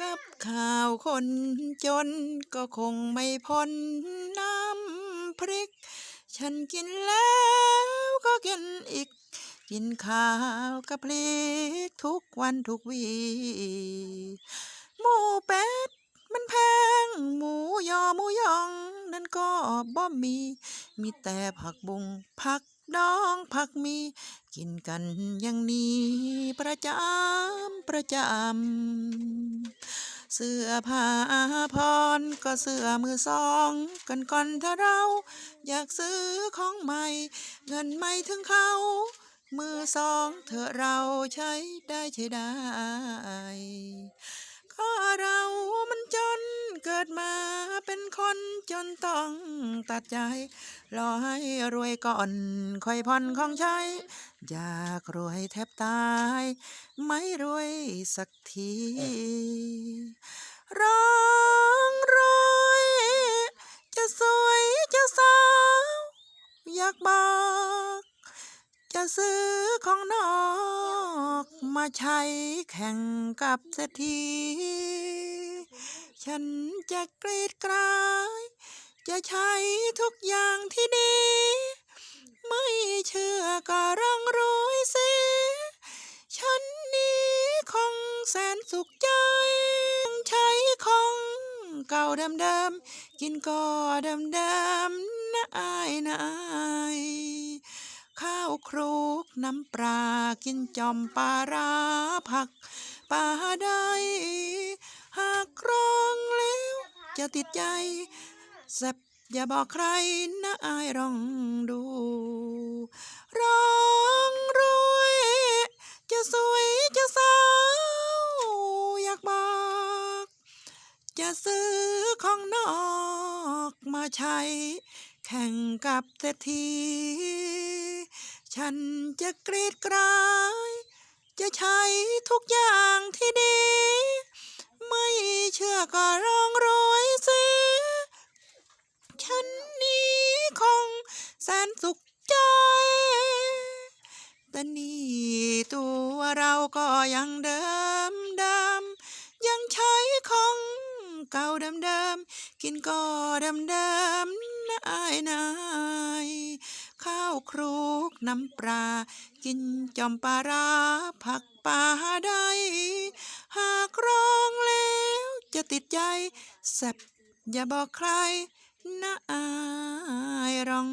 กับข่าวคนจนก็คงไม่พ้นน้ำพริก ฉันกินแล้วก็กินอีก กินข้าวกับพริกทุกวันทุกวีหมูเป็ดมันแพงหมูยอหมูยอง นั่นก็บ่มี มีแต่ผักบุงผักดองผักมี กินกันอย่างนี้ประจำประจำ เสื้อผ้าพรก็เสื้อมือสองกันก่อนถ้าเรา อยากซื้อของใหม่ เงินไม่ถึงเขามือสองเธอเราใช้ได้ใช้ได้ก็เรามันจนเกิดมาเป็นคนจนต้อง ตัดใจ รอให้รวยก่อนค่อยผ่อนของใช้ อยากรวยแทบตาย ไม่รวยสักที ร้องรวยจะสวยจะสาว อยากบอก จะซื้อของนอก มาใช้แข่งกับเศรษฐีฉันจะกรีดกราย จะใช้ทุกอย่างที่ดี ไม่เชื่อก็ร่องรวยสิฉันนี้คงแสนสุขใจใช้ของเก่าเดิมๆกินก็เดิมๆนะอายนะอายข้าวคลุกน้ำปลากินจอมปลาร้าผักปลาได้ หากครองแล้วจะติดใจ แซบอย่าบอกใครนะอายลองดู ร้องรวย จะสวยจะสาว อยากบอก จะซื้อของนอกมาใช้ แข่งกับเศรษฐี ฉันจะกรีดกราย จะใช้ทุกอย่างที่ดี ไม่เชื่อก็ลองรวยสิ ฉันนี้คง แสนสุขใจแต่นี่ตัวเราก็ยังเดิมเดิมยังใช้ของเก่าเดิมเดิมๆกินก็เดิมเดิมๆนะอายนายข้าวคลุกน้ำปลากินจอมปลาร้าผักปลาได้ หากร้องแล้วจะติดใจแซบอย่าบอกใครนะอายลอง